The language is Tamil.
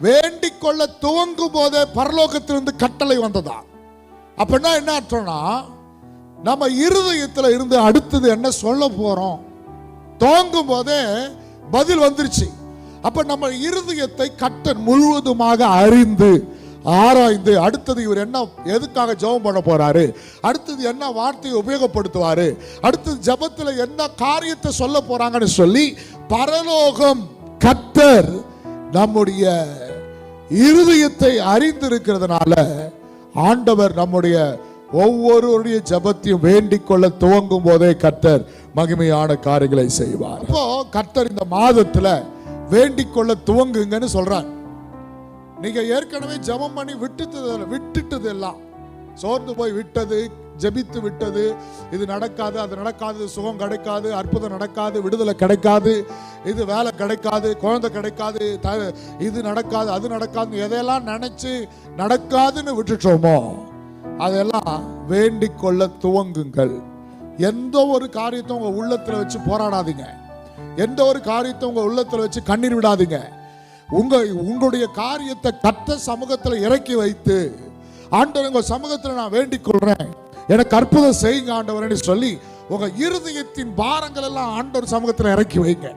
வேண்டிக் கொள்ள துவங்கும் போதே பரலோகத்திலிருந்து கட்டளை வந்ததா? அப்படின்னா என்ன அர்த்தம்னா நம்ம இருதயத்தில் இருந்து அடுத்தது என்ன சொல்ல போறோம்? துவங்கும் போதே பதில் வந்துருச்சு. அப்ப நம்ம இருதயத்தை கட்டன் முழுவதுமாக அறிந்து ஆராய்ந்து அடுத்தது இவர் என்ன எதுக்காக ஜெபம் பண்ண போறாரு? அடுத்தது என்ன வார்த்தையை உபயோகப்படுத்துவாரு? அடுத்தது ஜெபத்துல என்ன காரியத்தை சொல்ல போறாங்கன்னு சொல்லி பரலோகம் கத்தர் நம்முடைய இருதயத்தை அறிந்திருக்கிறதுனால ஆண்டவர் நம்முடைய ஒவ்வொருவருடைய ஜெபத்தையும் வேண்டிக் கொள்ள துவங்கும் போதே கர்த்தர் மகிமையான காரியங்களை செய்வார். அப்போ கர்த்தர் இந்த மாதத்துல வேண்டிக் கொள்ள துவங்குங்கன்னு சொல்றார். நீங்க ஏற்கனவே ஜெபம் பண்ணி விட்டுட்டது விட்டுட்டது எல்லாம் சோர்ந்து போய் விட்டது ஜெபித்து விட்டது. இது நடக்காது அது நடக்காது சுகம் கிடைக்காது அற்புதம் நடக்காது விடுதலை கிடைக்காது இது வேலை கிடைக்காது குழந்தை கிடைக்காது த- இது நடக்காது அது நடக்காது எதையெல்லாம் நினைச்சு நடக்காதுன்னு விட்டுட்டோமோ அதெல்லாம் வேண்டிக் கொள்ள துவங்குங்கள். எந்த ஒரு காரியத்தை உங்க உள்ளத்துல வச்சு போராடாதீங்க. எந்த ஒரு காரியத்தை உங்க உள்ளத்துல வச்சு கண்ணீர் விடாதீங்க. உங்க உங்களுடைய காரியத்தை கத்த சமூகத்தில் இறக்கி வைத்து ஆண்டவர் உங்க சமூகத்தில் நான் வேண்டிக் கொள்றேன். எனக்கு அற்புதம் செய்யுங்க ஆண்டவர்னு சொல்லி உங்க இருதயத்தின் பாரங்கள் எல்லாம் ஆண்டவர் சமூகத்தில் இறக்கி வைங்க.